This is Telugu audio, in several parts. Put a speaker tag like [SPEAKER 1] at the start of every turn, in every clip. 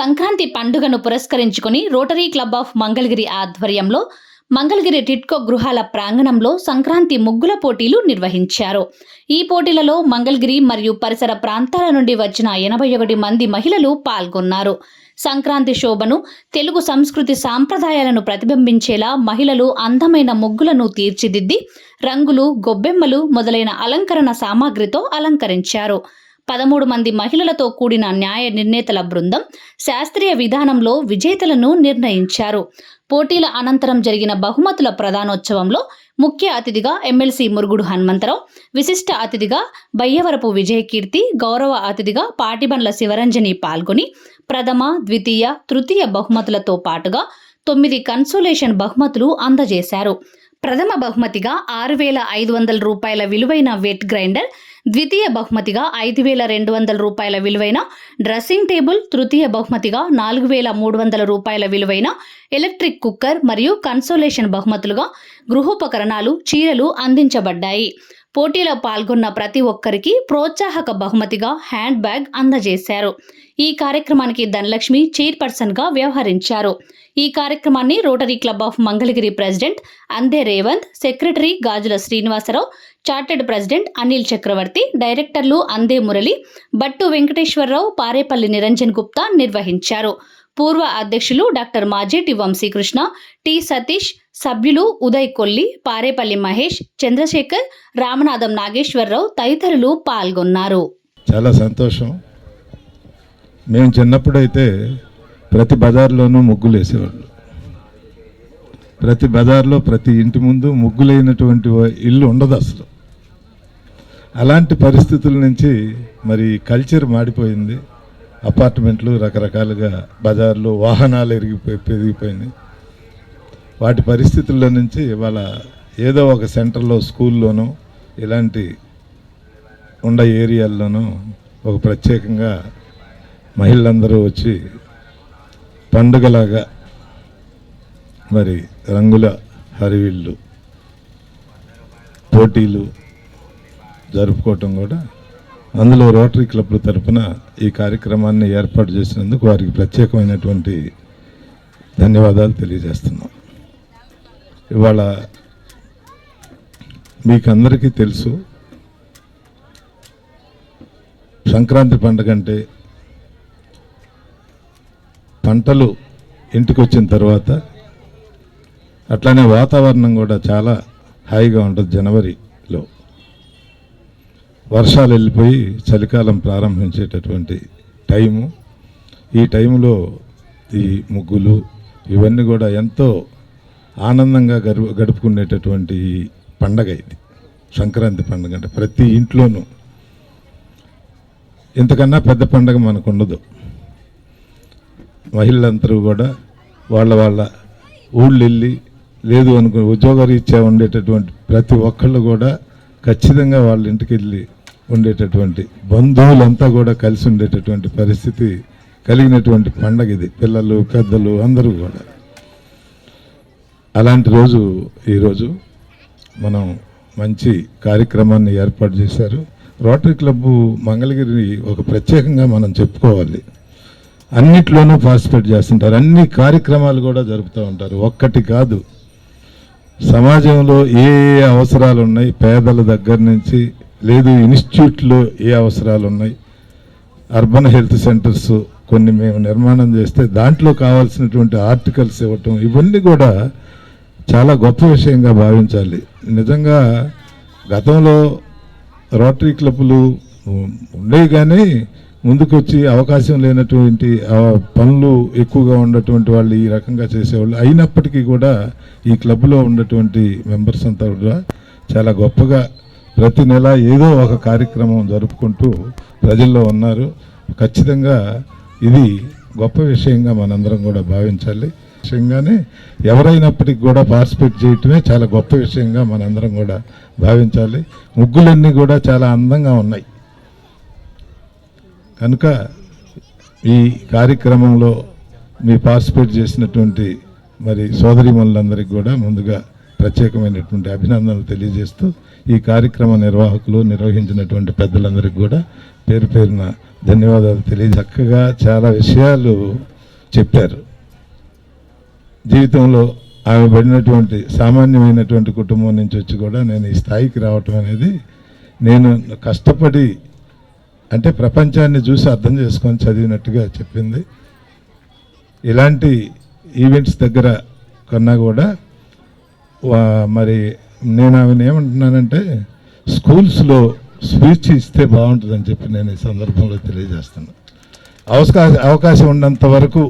[SPEAKER 1] సంక్రాంతి పండుగను పురస్కరించుకుని రోటరీ క్లబ్ ఆఫ్ మంగళగిరి ఆధ్వర్యంలో మంగళగిరి టిట్కో గృహాల ప్రాంగణంలో సంక్రాంతి ముగ్గుల పోటీలు నిర్వహించారు. ఈ పోటీలలో మంగళగిరి మరియు పరిసర ప్రాంతాల నుండి వచ్చిన ఎనభై ఒకటి మంది మహిళలు పాల్గొన్నారు. సంక్రాంతి శోభను తెలుగు సంస్కృతి సాంప్రదాయాలను ప్రతిబింబించేలా మహిళలు అందమైన ముగ్గులను తీర్చిదిద్ది రంగులు గొబ్బెమ్మలు మొదలైన అలంకరణ సామాగ్రితో అలంకరించారు. పదమూడు మంది మహిళలతో కూడిన న్యాయ నిర్ణేతల బృందం శాస్త్రీయ విధానంలో విజేతలను నిర్ణయించారు. పోటీల అనంతరం జరిగిన బహుమతుల ప్రధానోత్సవంలో ముఖ్య అతిథిగా ఎమ్మెల్సీ మురుగుడు హనుమంతరావు విశిష్ట అతిథిగా బయ్యవరపు విజయకీర్తి గౌరవ అతిథిగా పాటిబండ్ల శివరంజని పాల్గొని ప్రథమ ద్వితీయ తృతీయ బహుమతులతో పాటుగా తొమ్మిది కన్సోలేషన్ బహుమతులు అందజేశారు. ప్రథమ బహుమతిగా ఆరు వేల ఐదు వందల రూపాయల విలువైన వెట్ గ్రైండర్ ద్వితీయ బహుమతిగా ఐదు వేల రెండు వందల రూపాయల విలువైన డ్రెస్సింగ్ టేబుల్ తృతీయ బహుమతిగా నాలుగు వేల మూడు వందల రూపాయల విలువైన ఎలక్ట్రిక్ కుక్కర్ మరియు కన్సోలేషన్ బహుమతులుగా గృహోపకరణాలు చీరలు అందించబడ్డాయి. పోటీలో పాల్గొన్న ప్రతి ఒక్కరికి ప్రోత్సాహక బహుమతిగా హ్యాండ్ బ్యాగ్ అందజేశారు. ఈ కార్యక్రమానికి ధనలక్ష్మి చైర్పర్సన్గా వ్యవహరించారు. ఈ కార్యక్రమాన్ని rotary club of Mangalagiri president Ande Revanth secretary Gajula Srinivasarao chartered president Anil Chakravarthi డైరెక్టర్లు అందే మురళి బట్టు వెంకటేశ్వరరావు పారేపల్లి నిరంజన్ గుప్తా నిర్వహించారు. పూర్వ అధ్యక్షులు డాక్టర్ మాజేటి వంశీకృష్ణ టి సతీష్ సభ్యులు ఉదయ్ కొల్లి పారేపల్లి మహేష్ చంద్రశేఖర్ రామనాథం నాగేశ్వరరావు తదితరులు పాల్గొన్నారు.
[SPEAKER 2] చాలా సంతోషం. మేము చిన్నప్పుడైతే ప్రతి బజార్లోనూ ముగ్గులు వేసేవాళ్ళు ప్రతి బజార్లో ప్రతి ఇంటి ముందు ముగ్గులైనటువంటి ఇల్లు ఉండదు అసలు. అలాంటి పరిస్థితుల నుంచి మరి కల్చర్ మాడిపోయింది అపార్ట్మెంట్లు రకరకాలుగా బజార్లు వాహనాలు ఎరిగిపోయి పెరిగిపోయినాయి. వాటి పరిస్థితుల్లో నుంచి ఇవాళ ఏదో ఒక సెంటర్లో స్కూల్లోనూ ఇలాంటి ఉండ ఏరియాల్లోనూ ఒక ప్రత్యేకంగా మహిళలందరూ వచ్చి పండుగలాగా మరి రంగుల హరివిల్లు పోటీలు జరుపుకోవటం కూడా అందులో రోటరీ క్లబ్ల తరపున ఈ కార్యక్రమాన్ని ఏర్పాటు చేసినందుకు వారికి ప్రత్యేకమైనటువంటి ధన్యవాదాలు తెలియజేస్తున్నాం. ఇవాళ మీకు అందరికీ తెలుసు సంక్రాంతి పండుగ అంటే పంటలు ఇంటికి వచ్చిన తర్వాత అట్లానే వాతావరణం కూడా చాలా హాయిగా ఉంటుంది జనవరిలో. వర్షాలు వెళ్ళిపోయి చలికాలం ప్రారంభించేటటువంటి టైము. ఈ టైంలో ఈ ముగ్గులు ఇవన్నీ కూడా ఎంతో ఆనందంగా గడు గడుపుకునేటటువంటి పండగ ఇది. సంక్రాంతి పండుగ అంటే ప్రతి ఇంట్లోనూ. ఇంతకన్నా పెద్ద పండగ మనకు ఉండదు. మహిళలందరూ కూడా వాళ్ళ వాళ్ళ ఊళ్ళు వెళ్ళి లేదు అనుకుని ఉద్యోగరీత్యా ఉండేటటువంటి ప్రతి ఒక్కళ్ళు కూడా ఖచ్చితంగా వాళ్ళ ఇంటికి వెళ్ళి ఉండేటటువంటి బంధువులంతా కూడా కలిసి ఉండేటటువంటి పరిస్థితి కలిగినటువంటి పండగ ఇది. పిల్లలు పెద్దలు అందరూ కూడా. అలాంటి రోజు ఈరోజు మనం మంచి కార్యక్రమాన్ని ఏర్పాటు చేశారు. రోటరీ క్లబ్ మంగళగిరిని ఒక ప్రత్యేకంగా మనం చెప్పుకోవాలి. అన్నిట్లోనూ పార్టిసిపేట్ చేస్తుంటారు. అన్ని కార్యక్రమాలు కూడా జరుపుతూ ఉంటారు. ఒక్కటి కాదు. సమాజంలో ఏ ఏ అవసరాలు ఉన్నాయి పేదల దగ్గర నుంచి లేదు ఇన్స్టిట్యూట్లో ఏ అవసరాలు ఉన్నాయి అర్బన్ హెల్త్ సెంటర్స్ కొన్ని మేము నిర్మాణం చేస్తే దాంట్లో కావాల్సినటువంటి ఆర్టికల్స్ ఇవ్వటం ఇవన్నీ కూడా చాలా గొప్ప విషయంగా భావించాలి. నిజంగా గతంలో రోటరీ క్లబ్లు ఉండేవి కానీ ముందుకొచ్చి అవకాశం లేనటువంటి పనులు ఎక్కువగా ఉన్నటువంటి వాళ్ళు ఈ రకంగా చేసేవాళ్ళు. అయినప్పటికీ కూడా ఈ క్లబ్లో ఉన్నటువంటి మెంబర్స్ అంతా కూడా చాలా గొప్పగా ప్రతి నెల ఏదో ఒక కార్యక్రమం జరుపుకుంటూ ప్రజల్లో ఉన్నారు. ఖచ్చితంగా ఇది గొప్ప విషయంగా మనందరం కూడా భావించాలి. విషయంగానే ఎవరైనప్పటికీ కూడా పార్టిసిపేట్ చేయటమే చాలా గొప్ప విషయంగా మనందరం కూడా భావించాలి. ముగ్గులన్నీ కూడా చాలా అందంగా ఉన్నాయి. కనుక ఈ కార్యక్రమంలో మీ పార్టిసిపేట్ చేసినటువంటి మరి సోదరిమణులందరికీ కూడా ముందుగా ప్రత్యేకమైనటువంటి అభినందనలు తెలియజేస్తూ ఈ కార్యక్రమ నిర్వాహకులు నిర్వహించినటువంటి పెద్దలందరికీ కూడా పేరు పేరున ధన్యవాదాలు తెలియ చక్కగా చాలా విషయాలు చెప్పారు. జీవితంలో ఆమె పడినటువంటి సామాన్యమైనటువంటి కుటుంబం నుంచి వచ్చి కూడా నేను ఈ స్థాయికి రావటం అనేది నేను కష్టపడి అంటే ప్రపంచాన్ని చూసి అర్థం చేసుకొని చదివినట్టుగా చెప్పింది. ఇలాంటి ఈవెంట్స్ దగ్గర కన్నా కూడా మరి నేను ఆమెను ఏమంటున్నానంటే స్కూల్స్లో స్పీచ్ ఇస్తే బాగుంటుందని చెప్పి నేను ఈ సందర్భంలో తెలియజేస్తున్నాను. అవకాశ అవకాశం ఉన్నంత వరకు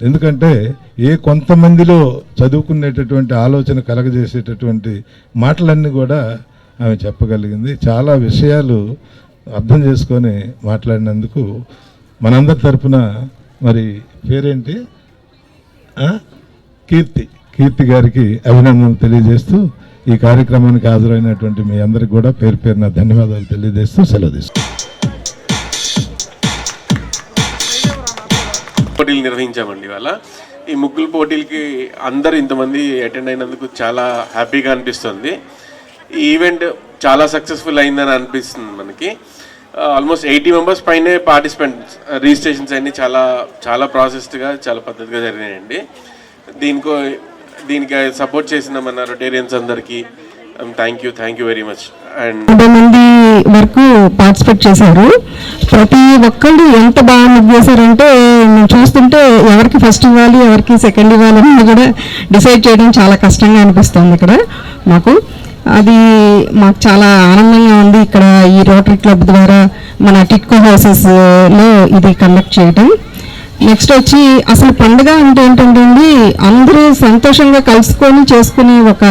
[SPEAKER 2] ఎందుకంటే ఏ కొంతమందిలో చదువుకునేటటువంటి ఆలోచన కలగజేసేటటువంటి మాటలన్నీ కూడా ఆమె చెప్పగలిగింది. చాలా విషయాలు అర్థం చేసుకొని మాట్లాడినందుకు మనందరి తరపున మరి పేరేంటి? కీర్తి. కీర్తి గారికి అభినందనలు తెలియజేస్తూ ఈ కార్యక్రమానికి హాజరైనటువంటి మీ అందరికి కూడా పేరు పేరున ధన్యవాదాలు తెలియజేస్తూ సెలవు తీసుకుంటాను
[SPEAKER 3] పోటీలు నిర్వహించామండి ఇవాళ. ఈ ముగ్గుల పోటీలకి అందరు ఇంతమంది అటెండ్ అయినందుకు చాలా హ్యాపీగా అనిపిస్తుంది. ఈ ఈవెంట్ చాలా సక్సెస్ఫుల్ అయిందని అనిపిస్తుంది మనకి. ఆల్మోస్ట్ ఎయిటీ మెంబర్స్ పైనే పార్టిసిపెంట్స్ రిజిస్ట్రేషన్స్ అన్నీ చాలా చాలా ప్రాసెస్డ్గా చాలా పద్ధతిగా జరిగినాయండి. దీనికో దీనికి సపోర్ట్ చేసిన మన రొటేరియన్స్ అందరికీ thank you thank you very much and
[SPEAKER 4] మంది వరకు పార్టిసిపేట్ చేశారు. ప్రతి ఒక్కళ్ళు ఎంత బాగా ముగ్గు చేశారంటే చూస్తుంటే ఎవరికి ఫస్ట్ ఇవ్వాలి ఎవరికి సెకండ్ ఇవ్వాలి అని కూడా డిసైడ్ చేయడం చాలా కష్టంగా అనిపిస్తుంది ఇక్కడ మాకు. అది మాకు చాలా ఆనందంగా ఉంది. ఇక్కడ ఈ రోటరీ క్లబ్ ద్వారా మన టిట్కో హౌసెస్లో ఇది కండక్ట్ చేయటం. నెక్స్ట్ వచ్చి అసలు పండుగ అంటే ఏంటంటే అండి అందరూ సంతోషంగా కలుసుకొని చేసుకునే ఒక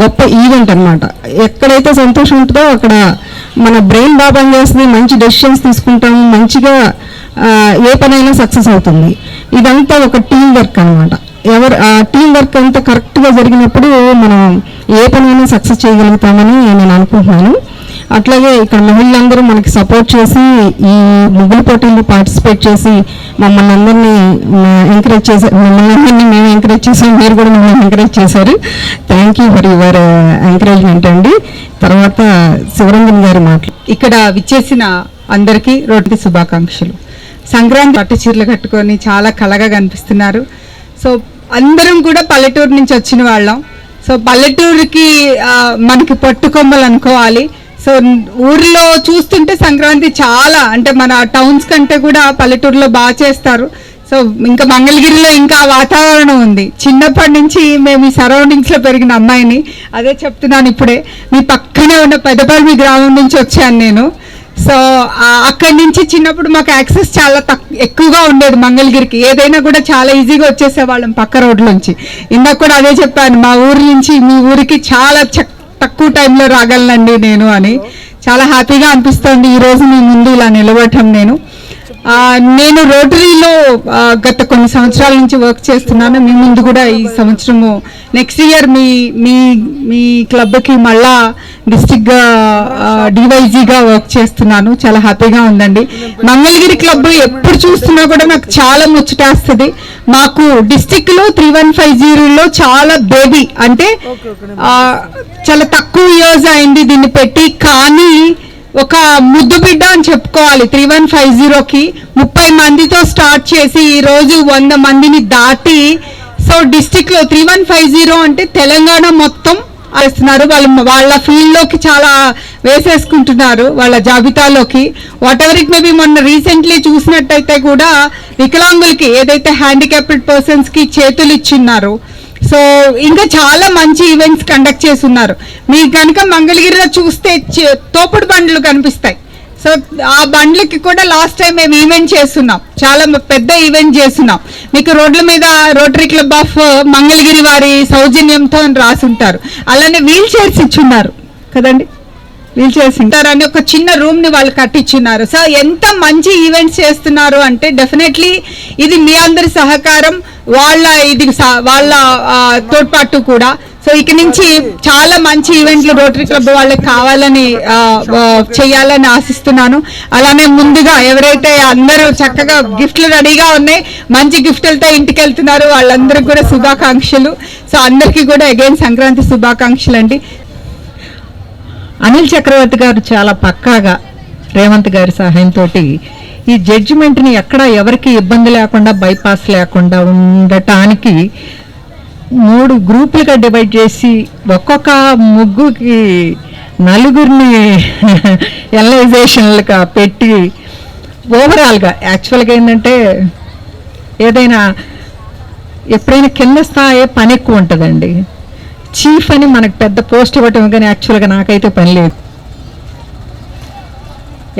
[SPEAKER 4] గొప్ప ఈవెంట్ అన్నమాట. ఎక్కడైతే సంతోషం ఉంటుందో అక్కడ మన బ్రెయిన్ బాగా చేస్తుంది మంచి డెసిషన్స్ తీసుకుంటాం మంచిగా ఏ పనైనా సక్సెస్ అవుతుంది. ఇదంతా ఒక టీం వర్క్ అన్నమాట. ఎవరు ఆ టీం వర్క్ అంతా కరెక్ట్గా జరిగినప్పుడు మనం ఏ పనైనా సక్సెస్ చేయగలుగుతామని నేను అనుకుంటున్నాను. అట్లాగే ఇక్కడ మహిళలందరూ మనకి సపోర్ట్ చేసి ఈ ముగ్గులు పోటీల్లో పార్టిసిపేట్ చేసి మమ్మల్ని అందరినీ ఎంకరేజ్ చేశారు మమ్మల్ని అందరినీ మేము ఎంకరేజ్ చేసాం మీరు కూడా మమ్మల్ని ఎంకరేజ్ చేశారు. Thank you for your encouragement అండి. తర్వాత శివరంజన్ గారి మాటలు.
[SPEAKER 5] ఇక్కడ విచ్చేసిన అందరికీ రోడ్డుకి శుభాకాంక్షలు. సంక్రాంతి పట్టు చీరలు కట్టుకొని చాలా కళగా కనిపిస్తున్నారు. సో అందరం కూడా పల్లెటూరు నుంచి వచ్చిన వాళ్ళం. సో పల్లెటూరుకి మనకి పట్టుకొమ్మలు అనుకోవాలి. సో ఊర్లో చూస్తుంటే సంక్రాంతి చాలా అంటే మన టౌన్స్ కంటే కూడా పల్లెటూరులో బాగా చేస్తారు. సో ఇంకా మంగళగిరిలో ఇంకా వాతావరణం ఉంది. చిన్నప్పటి నుంచి మేము ఈ సరౌండింగ్స్లో పెరిగిన అమ్మాయిని అదే చెప్తున్నాను ఇప్పుడే. మీ పక్కనే ఉన్న పెద్దపల్లి గ్రామం నుంచి వచ్చాను నేను. సో అక్కడి నుంచి చిన్నప్పుడు మాకు యాక్సెస్ చాలా తక్కువ ఎక్కువగా ఉండేది మంగళగిరికి. ఏదైనా కూడా చాలా ఈజీగా వచ్చేసేవాళ్ళం పక్క రోడ్ల నుంచి. ఇందాక కూడా అదే చెప్పాను మా ఊరి నుంచి మీ ఊరికి చాలా చక్- తక్కువ టైంలో రాగలనండి నేను అని. చాలా హ్యాపీగా అనిపిస్తోంది ఈ రోజు మీ ముందు ఇలా నిలబడటం నేను. నేను రోటరీలో గత కొన్ని సంవత్సరాల నుంచి వర్క్ చేస్తున్నాను. మీ ముందు కూడా ఈ సంవత్సరము నెక్స్ట్ ఇయర్ మీ మీ మీ క్లబ్కి మళ్ళా డిస్టిక్గా డివైజీగా వర్క్ చేస్తున్నాను. చాలా హ్యాపీగా ఉందండి. మంగళగిరి క్లబ్ ఎప్పుడు చూస్తున్నా కూడా నాకు చాలా ముచ్చటేస్తుంది. మాకు డిస్టిక్లో త్రీ వన్ ఫైవ్ జీరోలో చాలా బేబీ అంటే చాలా తక్కువ ఇయర్స్ అయింది దీన్ని పెట్టి. కానీ ఒక ముద్దు బిడ్డ అని చెప్పుకోవాలి. త్రీ వన్ ఫైవ్ జీరోకి ముప్పై మందితో స్టార్ట్ చేసి ఈరోజు వంద మందిని దాటి సో డిస్టిక్లో త్రీ వన్ ఫైవ్ జీరో అంటే తెలంగాణ మొత్తం వేస్తున్నారు వాళ్ళు వాళ్ళ ఫీల్డ్లోకి చాలా వేసేసుకుంటున్నారు వాళ్ళ జాబితాలోకి. వాట్ ఎవర్ ఇట్ మేబీ మొన్న రీసెంట్లీ చూసినట్టయితే కూడా వికలాంగులకి ఏదైతే హ్యాండిక్యాప్డ్ పర్సన్స్కి చేతులు ఇచ్చిన్నారు సో ఇంకా చాలా మంచి ఈవెంట్స్ కండక్ట్ చేస్తున్నారు. మీకు కనుక మంగళగిరిలో చూస్తే తోపుడు బండ్లు కనిపిస్తాయి. సో ఆ బండ్లకి కూడా లాస్ట్ టైం మేము ఈవెంట్ చేస్తున్నాం. చాలా పెద్ద ఈవెంట్ చేస్తున్నాం. మీకు రోడ్ల మీద రోటరీ క్లబ్ ఆఫ్ మంగళగిరి వారి సౌజన్యంతో అని రాసుంటారు. అలానే వీల్ చైర్స్ ఇచ్చున్నారు. కదండి? వీల్ చైర్స్ ఒక చిన్న రూమ్ని వాళ్ళు కట్టించున్నారు. సో ఎంత మంచి ఈవెంట్స్ చేస్తున్నారు అంటే డెఫినెట్లీ ఇది మీ అందరి సహకారం వాళ్ళ ఇది వాళ్ళ తోడ్పాటు కూడా. సో ఇక నుంచి చాలా మంచి ఈవెంట్లు రోటరీ క్లబ్ వాళ్ళకి కావాలని చేయాలని ఆశిస్తున్నాను. అలానే ముందుగా ఎవరైతే అందరూ చక్కగా గిఫ్ట్లు రెడీగా ఉన్నాయి మంచి గిఫ్ట్లతో ఇంటికి వెళ్తున్నారు వాళ్ళందరికీ కూడా శుభాకాంక్షలు. సో అందరికీ కూడా అగైన్ సంక్రాంతి శుభాకాంక్షలు అండి
[SPEAKER 6] అనిల్ చక్రవర్తి గారు చాలా పక్కాగా రేవంత్ గారి సహాయంతో ఈ జడ్జిమెంట్ని ఎక్కడ ఎవరికి ఇబ్బంది లేకుండా బైపాస్ లేకుండా ఉండటానికి మూడు గ్రూపులుగా డివైడ్ చేసి ఒక్కొక్క ముగ్గుకి నలుగురిని ఎనలైజేషన్లుగా పెట్టి ఓవరాల్గా యాక్చువల్గా ఏంటంటే ఏదైనా ఎప్పుడైనా కింద స్థాయి పని ఎక్కువ ఉంటుందండి. చీఫ్ అని మనకు పెద్ద పోస్ట్ ఇవ్వటం కానీ యాక్చువల్గా నాకైతే పని లేదు.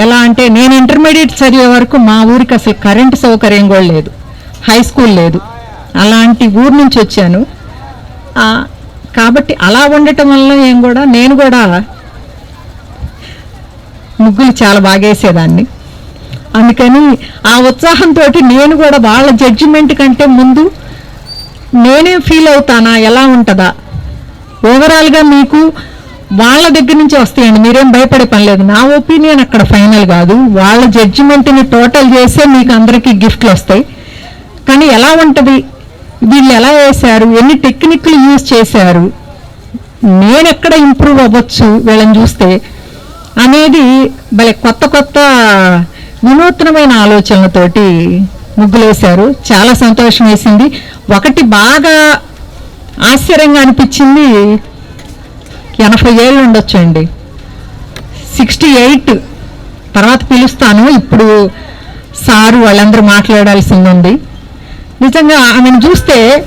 [SPEAKER 6] ఎలా అంటే నేను ఇంటర్మీడియట్ చదివే వరకు మా ఊరికి అసలు కరెంటు సౌకర్యం కూడా లేదు. హై స్కూల్ లేదు. అలాంటి ఊరు నుంచి వచ్చాను. కాబట్టి అలా ఉండటం వల్ల ఏం కూడా నేను కూడా ముగ్గులు చాలా బాగేసేదాన్ని అందుకని ఆ ఉత్సాహంతో నేను కూడా వాళ్ళ జడ్జిమెంట్ కంటే ముందు నేనే ఫీల్ అవుతానా ఎలా ఉంటుందా? ఓవరాల్గా మీకు వాళ్ళ దగ్గర నుంచి వస్తాయండి. మీరేం భయపడే పని లేదు. నా ఒపీనియన్ అక్కడ ఫైనల్ కాదు. వాళ్ళ జడ్జిమెంట్ని టోటల్ చేస్తే మీకు అందరికీ గిఫ్ట్లు వస్తాయి. కానీ ఎలా ఉంటుంది? వీళ్ళు ఎలా వేశారు? ఎన్ని టెక్నిక్లు యూజ్ చేశారు? నేను ఎక్కడ ఇంప్రూవ్ అవ్వచ్చు వీళ్ళని చూస్తే అనేది భలే కొత్త కొత్త వినూత్నమైన ఆలోచనలతోటి ముగ్గులేశారు. చాలా సంతోషం వేసింది. ఒకటి బాగా ఆశ్చర్యంగా అనిపించింది. ఎనభై ఏళ్ళు ఉండొచ్చండి. సిక్స్టీ ఎయిట్ తర్వాత పిలుస్తాను. ఇప్పుడు సారు వాళ్ళందరూ మాట్లాడాల్సింది ఉంది. నిజంగా ఆమెను చూస్తే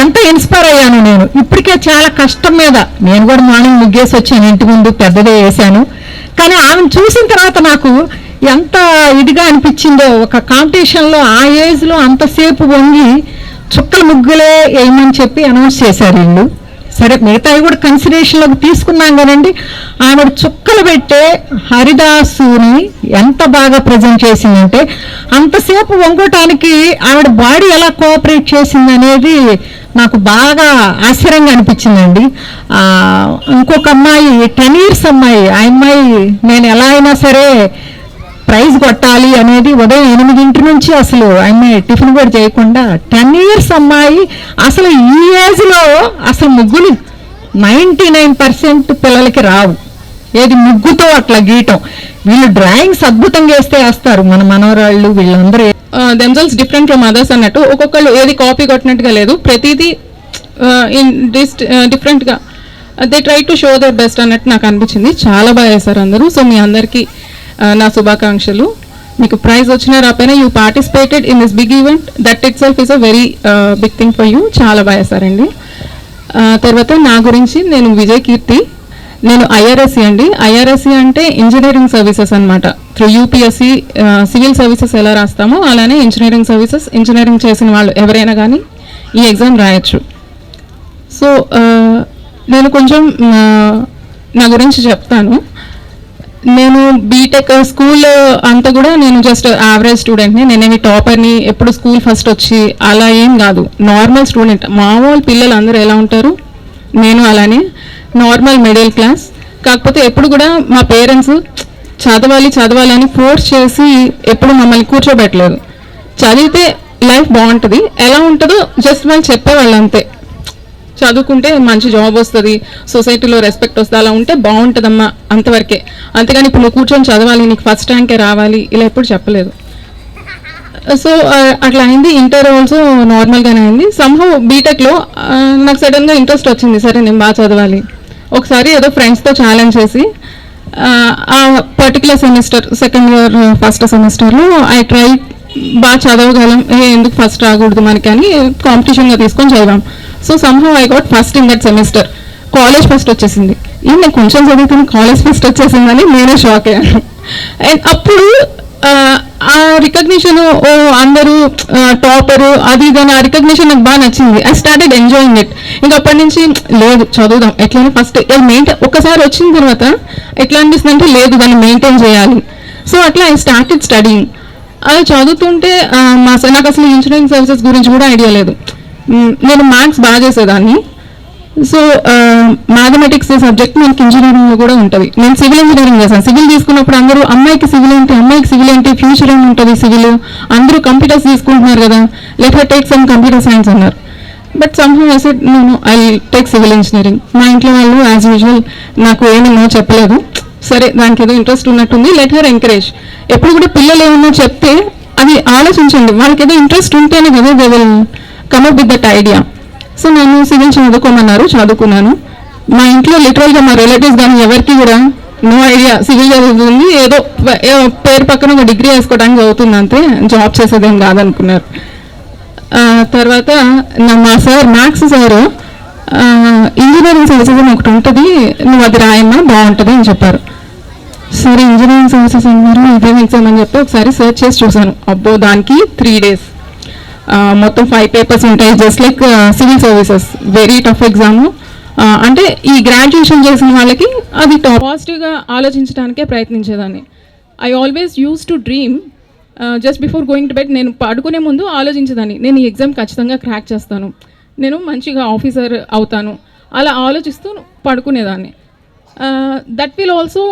[SPEAKER 6] ఎంత ఇన్స్పైర్ అయ్యాను నేను. ఇప్పటికే చాలా కష్టం మీద నేను కూడా మార్నింగ్ ముగ్గేసి వచ్చాను. ఇంటి ముందు పెద్దదే వేసాను కానీ ఆమెను చూసిన తర్వాత నాకు ఎంత ఇదిగా అనిపించిందో ఒక కాంపిటీషన్లో ఆ ఏజ్లో అంతసేపు వంగి చుక్కల ముగ్గులే వేయమని చెప్పి అనౌన్స్ చేశారు వీళ్ళు. సరే మిగతావి కూడా కన్సిడరేషన్లోకి తీసుకున్నాం కదండి. ఆవిడ చుక్కలు పెట్టే హరిదాసుని ఎంత బాగా ప్రజెంట్ చేసిందంటే అంతసేపు వంగటానికి ఆవిడ బాడీ ఎలా కోఆపరేట్ చేసింది అనేది నాకు బాగా ఆశ్చర్యంగా అనిపించిందండి. ఇంకొక అమ్మాయి టెన్ ఇయర్స్ అమ్మాయి ఆ అమ్మాయి నేను ఎలా అయినా సరే ప్రైజ్ కొట్టాలి అనేది ఉదయం ఎనిమిదింటి నుంచి అసలు ఆమె టిఫిన్ కూడా చేయకుండా టెన్ ఇయర్స్ అమ్మాయి అసలు ఈ ఏజ్లో అసలు ముగ్గులు నైంటీ నైన్ పర్సెంట్ పిల్లలకి రావు. ఏది ముగ్గుతో అట్లా గీయటం. వీళ్ళు డ్రాయింగ్స్ అద్భుతంగా వేస్తే వేస్తారు. మన మనవరాళ్ళు వీళ్ళందరూ
[SPEAKER 7] దెమ్సెల్స్ డిఫరెంట్ ఫ్రమ్ అదర్స్ అన్నట్టు ఒక్కొక్కళ్ళు ఏది కాపీ కొట్టినట్టుగా లేదు. ప్రతిదీ ఇన్ డిస్ట్ డిఫరెంట్గా they try to show their best అన్నట్టు నాకు అనిపించింది. చాలా బాగా వేశారు అందరూ. సో మీ అందరికీ నా శుభాకాంక్షలు. మీకు ప్రైజ్ వచ్చినా రాపోయినా you participated in this big event that itself is a very big thing for you. చాలా బాగేశారండి తర్వాత నా గురించి నేను విజయ్ కీర్తి. నేను ఐఆర్ఎస్సి అండి. ఐఆర్ఎస్సి అంటే ఇంజనీరింగ్ సర్వీసెస్ అనమాట త్రూ యూపీఎస్సి సివిల్ సర్వీసెస్ ఎలా రాస్తామో అలానే ఇంజనీరింగ్ సర్వీసెస్ ఇంజనీరింగ్ చేసిన వాళ్ళు ఎవరైనా కానీ ఈ ఎగ్జామ్ రాయొచ్చు. సో నేను కొంచెం నా గురించి చెప్తాను. నేను బీటెక్ స్కూల్ అంతా కూడా నేను జస్ట్ యావరేజ్ స్టూడెంట్ని నేనేమి టాపర్ని ఎప్పుడు స్కూల్ ఫస్ట్ వచ్చి అలా ఏం కాదు. నార్మల్ స్టూడెంట్ మామూలు పిల్లలు అందరూ ఎలా ఉంటారు? నేను అలానే నార్మల్ మిడిల్ క్లాస్ కాకపోతే ఎప్పుడు కూడా మా పేరెంట్స్ చదవాలి చదవాలి అని ఫోర్స్ చేసి ఎప్పుడు మమ్మల్ని కూర్చోబెట్టలేదు. చదివితే లైఫ్ బాగుంటుంది. ఎలా ఉంటుందో జస్ట్ వాళ్ళు చెప్పేవాళ్ళు అంతే. చదువుకుంటే మంచి జాబ్ వస్తుంది సొసైటీలో రెస్పెక్ట్ వస్తుంది అలా ఉంటే బాగుంటుందమ్మా అంతవరకే. అంతేగాని ఇప్పుడు నువ్వు కూర్చొని చదవాలి నీకు ఫస్ట్ ర్యాంకే రావాలి ఇలా ఎప్పుడు చెప్పలేదు. సో అట్లా అయింది. ఇంటర్ ఆల్సో నార్మల్గానే అయింది. సమ్హౌ బీటెక్లో నాకు సడన్గా ఇంట్రెస్ట్ వచ్చింది. సరే నేను బాగా చదవాలి. ఒకసారి ఏదో ఫ్రెండ్స్తో ఛాలెంజ్ చేసి ఆ, particular semester second year first సెమిస్టర్లో ఐ ట్రై బాగా చదవగలం. ఏ ఎందుకు ఫస్ట్ రాకూడదు మనకి అని కాంపిటీషన్గా తీసుకొని చదివాం. So somehow I got first in that semester college first వచ్చేసింది. ఏం నేను కొంచెం చదువుతున్న కాలేజ్ ఫస్ట్ వచ్చేసిందని నేనే షాక్ అయ్యాను. అండ్ అప్పుడు ఆ, రికగ్నిషన్ ఓ అందరూ టాపరు అది ఇది అని ఆ రికగ్నిషన్ నాకు బాగా నచ్చింది. ఐ స్టార్టెడ్ ఎంజాయింగ్ ఇట్ ఇంకా అప్పటి నుంచి లేదు చదువుదాం ఎట్లయినా ఫస్ట్ మెయింటైన్ ఒకసారి వచ్చిన తర్వాత ఎట్లా అనిపిస్తుంది అంటే లేదు దాన్ని మెయింటైన్ చేయాలి. సో అట్లా ఐ స్టార్టెడ్ స్టడీయింగ్ అది చదువుతుంటే మా నాకు అసలు ఇన్సూరెన్స్ సర్వీసెస్ గురించి కూడా ఐడియా లేదు. నేను మ్యాథ్స్ బాగా చేసేదాన్ని. సో మ్యాథమెటిక్స్ సబ్జెక్ట్ మనకి ఇంజనీరింగ్లో కూడా ఉంటుంది. నేను సివిల్ ఇంజనీరింగ్ చేశాను. సివిల్ తీసుకున్నప్పుడు అందరూ అమ్మాయికి సివిల్ ఏంటి అమ్మాయికి సివిల్ ఏంటి ఫ్యూచర్ ఏమి ఉంటుంది సివిల్? అందరూ కంప్యూటర్స్ తీసుకుంటున్నారు కదా. Let her take some computer science అన్నారు. బట్ సమ్హౌ ఐ సెడ్ నేను ఐ టేక్ సివిల్ ఇంజనీరింగ్ మా ఇంట్లో వాళ్ళు యాజ్ యూజువల్ నాకు ఏమన్నా చెప్పలేదు. సరే దానికి ఏదో ఇంట్రెస్ట్ ఉన్నట్టుంది. లెట్ హర్ ఎంకరేజ్ ఎప్పుడు కూడా పిల్లలు ఏమన్నా చెప్తే అది ఆలోచించండి. వాళ్ళకి ఏదో ఇంట్రెస్ట్ ఉంటేనే కదా they will come up with that idea so నేను సివిల్ చదువుకోమన్నారు చదువుకున్నాను. మా ఇంట్లో లిటరల్గా మా రిలేటివ్స్ కానీ ఎవరికి కూడా నో ఐడియా సివిల్ చదువుతుంది ఏదో పేరు పక్కన ఒక డిగ్రీ వేసుకోవడానికి చదువుతుంది అంతే జాబ్ చేసేదేం కాదనుకున్నారు. తర్వాత నా మా sir maths sir engineering services అని ఒకటి ఉంటుంది నువ్వు అది రాయమ్మా బాగుంటుంది అని చెప్పారు. సరే ఇంజనీరింగ్ సర్వీసెస్ అన్నారు ఇదేం ఎగ్జామ్ అని చెప్పి ఒకసారి సెర్చ్ చేసి చూశాను. అబ్బో దానికి త్రీ డేస్ మొత్తం ఫైవ్ పేపర్స్ ఉంటాయి. Just like civil services very tough exam అంటే ఈ గ్రాడ్యుయేషన్ చేసిన వాళ్ళకి అది పాజిటివ్గా ఆలోచించడానికే ప్రయత్నించేదాన్ని. I always use to dream just before going to bed నేను పడుకునే ముందు ఆలోచించేదాన్ని. నేను ఈ ఎగ్జామ్ ఖచ్చితంగా క్రాక్ చేస్తాను. నేను మంచిగా ఆఫీసర్ అవుతాను. అలా ఆలోచిస్తూ పడుకునేదాన్ని. That will also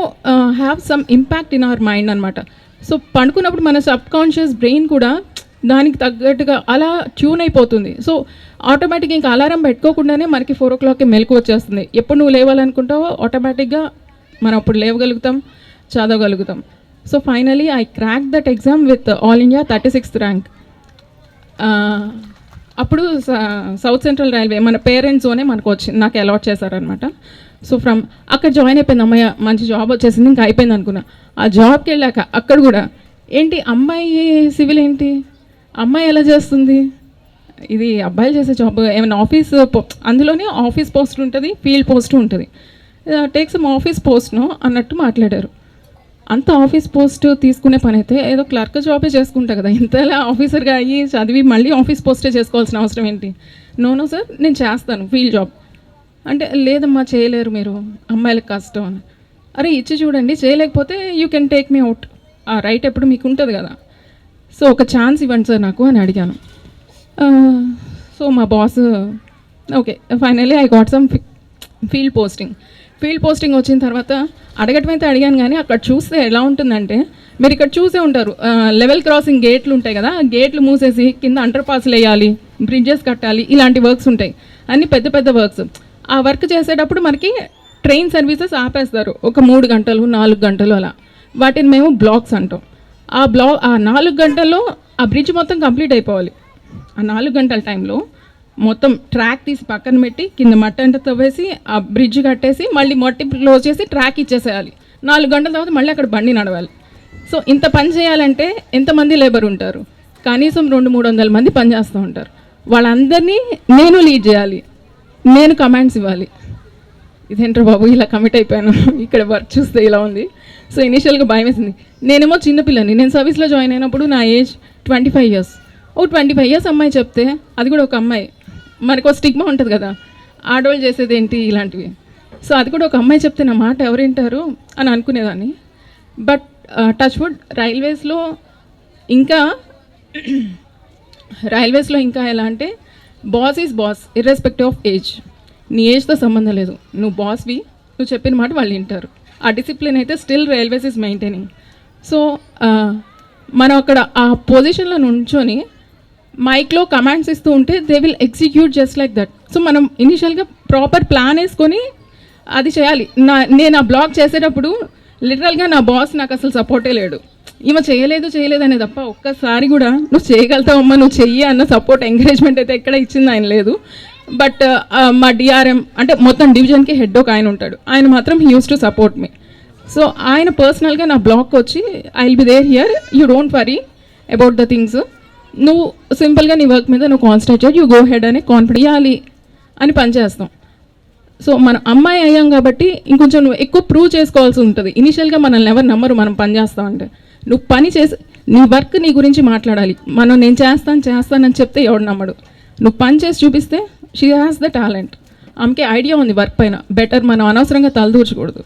[SPEAKER 7] have some impact in our mind అనమాట సో పడుకున్నప్పుడు మన సబ్ కాన్షియస్ బ్రెయిన్ కూడా దానికి తగ్గట్టుగా అలా ట్యూన్ అయిపోతుంది. సో ఆటోమేటిక్గా ఇంకా అలారం పెట్టుకోకుండానే మనకి ఫోర్ ఓ క్లాక్కి మెలకు వచ్చేస్తుంది. ఎప్పుడు నువ్వు లేవాలనుకుంటావో ఆటోమేటిక్గా మనం అప్పుడు లేవగలుగుతాం చదవగలుగుతాం. So finally I crack that exam with all India thirty sixth rank అప్పుడు స- సౌత్ సెంట్రల్ రైల్వే మన పేరెంట్స్తోనే మనకు వచ్చి నాకు అలాట్ చేశారనమాట సో ఫ్రమ్ అక్కడ జాయిన్ అయిపోయింది అమ్మాయి మంచి జాబ్ వచ్చేసింది ఇంకా అయిపోయింది అనుకున్నా. ఆ జాబ్కి వెళ్ళాక అక్కడ కూడా ఏంటి అమ్మాయి సివిల్ ఏంటి? అమ్మాయి ఎలా చేస్తుంది? ఇది అబ్బాయిలు చేసే జాబ్ ఏమైనా ఆఫీస్ పో- అందులోనే ఆఫీస్ పోస్ట్ ఉంటుంది ఫీల్డ్ పోస్ట్ ఉంటుంది. టేక్స్ ఆఫీస్ పోస్ట్ను అన్నట్టు మాట్లాడారు. అంత ఆఫీస్ పోస్ట్ తీసుకునే పని అయితే ఏదో క్లర్క్ జాబే చేసుకుంటా కదా. ఇంతలా ఆఫీసర్గా అయ్యి చదివి మళ్ళీ ఆఫీస్ పోస్టే చేసుకోవాల్సిన అవసరం ఏంటి? నోనో సార్ నేను చేస్తాను ఫీల్డ్ జాబ్ అంటే లేదమ్మా చేయలేరు మీరు. అమ్మాయిలకు కష్టం అని. అరే ఇచ్చి చూడండి. చేయలేకపోతే you can take me out ah right ఎప్పుడు మీకు ఉంటుంది కదా. సో ఒక ఛాన్స్ ఇవ్వండి సార్ నాకు అని అడిగాను. Uh, సో మా boss okay finally I got some field posting field posting వచ్చిన తర్వాత అడగటం అయితే అడిగాను కానీ అక్కడ చూస్తే ఎలా ఉంటుందంటే మీరు ఇక్కడ చూసే ఉంటారు. లెవెల్ క్రాసింగ్ గేట్లు ఉంటాయి కదా గేట్లు మూసేసి కింద అండర్ పాస్లు వేయాలి బ్రిడ్జెస్ కట్టాలి ఇలాంటి వర్క్స్ ఉంటాయి. అన్ని పెద్ద పెద్ద వర్క్స్ ఆ వర్క్ చేసేటప్పుడు మనకి ట్రైన్ సర్వీసెస్ ఆపేస్తారు. ఒక మూడు గంటలు నాలుగు గంటలు అలా. వాటిని మేము బ్లాక్స్ అంటాం. ఆ బ్లా ఆ నాలుగు గంటల్లో ఆ బ్రిడ్జ్ మొత్తం కంప్లీట్ అయిపోవాలి. ఆ నాలుగు గంటల టైంలో మొత్తం ట్రాక్ తీసి పక్కన పెట్టి కింద మట్టి అంతా తవ్వేసి ఆ బ్రిడ్జ్ కట్టేసి మళ్ళీ మట్టి క్లోజ్ చేసి ట్రాక్ ఇచ్చేసేయాలి. నాలుగు గంటల తర్వాత మళ్ళీ అక్కడ బండి నడవాలి. సో ఇంత పని చేయాలంటే ఎంతమంది లేబర్ ఉంటారు? కనీసం రెండు మూడు వందల మంది పని చేస్తూ ఉంటారు. వాళ్ళందరినీ నేను లీడ్ చేయాలి. నేను కమాండ్స్ ఇవ్వాలి. ఇదేంట్రా బాబు ఇలా కమిట్ అయిపోయాను. ఇక్కడ వర్క్ చూస్తే ఇలా ఉంది. సో ఇనిషియల్గా భయం వేసింది నేనేమో చిన్నపిల్లని నేను సర్వీస్లో జాయిన్ అయినప్పుడు నా ఏజ్ ట్వంటీ ఫైవ్ ఇయర్స్. ఓ ట్వంటీ ఫైవ్ ఇయర్స్ అమ్మాయి చెప్తే అది కూడా ఒక అమ్మాయి. మనకు ఒక స్టిగ్మా ఉంటుంది కదా. ఆడవాళ్ళు చేసేది ఏంటి ఇలాంటివి. సో అది కూడా ఒక అమ్మాయి చెప్తే నా మాట ఎవరు వింటారు అని అనుకునేదాన్ని. బట్ టచ్ వుడ్ రైల్వేస్లో ఇంకా రైల్వేస్లో ఇంకా ఎలా అంటే boss is boss irrespective of age నీ ఏజ్తో సంబంధం లేదు. నువ్వు బాస్వి నువ్వు చెప్పిన మాట వాళ్ళు వింటారు. ఆ డిసిప్లిన్ అయితే still railways is maintaining so మనం అక్కడ ఆ పొజిషన్లో నుంచొని మైక్లో కమాండ్స్ ఇస్తూ ఉంటే they will execute just like that so మనం ఇనిషియల్గా ప్రాపర్ ప్లాన్ వేసుకొని అది చేయాలి. నా నేను ఆ బ్లాగ్ చేసేటప్పుడు లిటరల్గా నా బాస్ నాకు అసలు సపోర్టే లేడు. ఈమె చేయలేదు చేయలేదు అనే తప్ప ఒక్కసారి కూడా నువ్వు చేయగలుగుతావమ్మా నువ్వు చెయ్యి అన్న సపోర్ట్ ఎంకరేజ్మెంట్ అయితే ఎక్కడ ఇచ్చింది ఆయన లేదు. బట్ మా డిఆర్ఎం అంటే మొత్తం డివిజన్కి హెడ్ ఒక ఆయన ఉంటాడు. ఆయన మాత్రం he use to support me so ఆయన పర్సనల్గా నా బ్లాక్ వచ్చి I will be there here you don't worry about the things నువ్వు సింపుల్గా నీ వర్క్ మీద నువ్వు కాన్సన్ట్రేట్ యూ గో హెడ్ అని కాన్ఫిడెంట్ ఇవ్వాలి అని పనిచేస్తాం సో మనం అమ్మాయి అయ్యాం కాబట్టి ఇంకొంచెం నువ్వు ఎక్కువ ప్రూవ్ చేసుకోవాల్సి ఉంటుంది. ఇనిషియల్గా మనల్ని ఎవరు నమ్మరు మనం పని చేస్తామంటే నువ్వు పని చేసి నీ వర్క్ నీ గురించి మాట్లాడాలి. మనం నేను చేస్తాను చేస్తానని చెప్తే ఎవడు నమ్మడు. నువ్వు పని చేసి చూపిస్తే షీ హ్యాస్ ద టాలెంట్ ఆమెకి ఐడియా ఉంది వర్క్ పైన. బెటర్ మనం అనవసరంగా తలదూర్చకూడదు.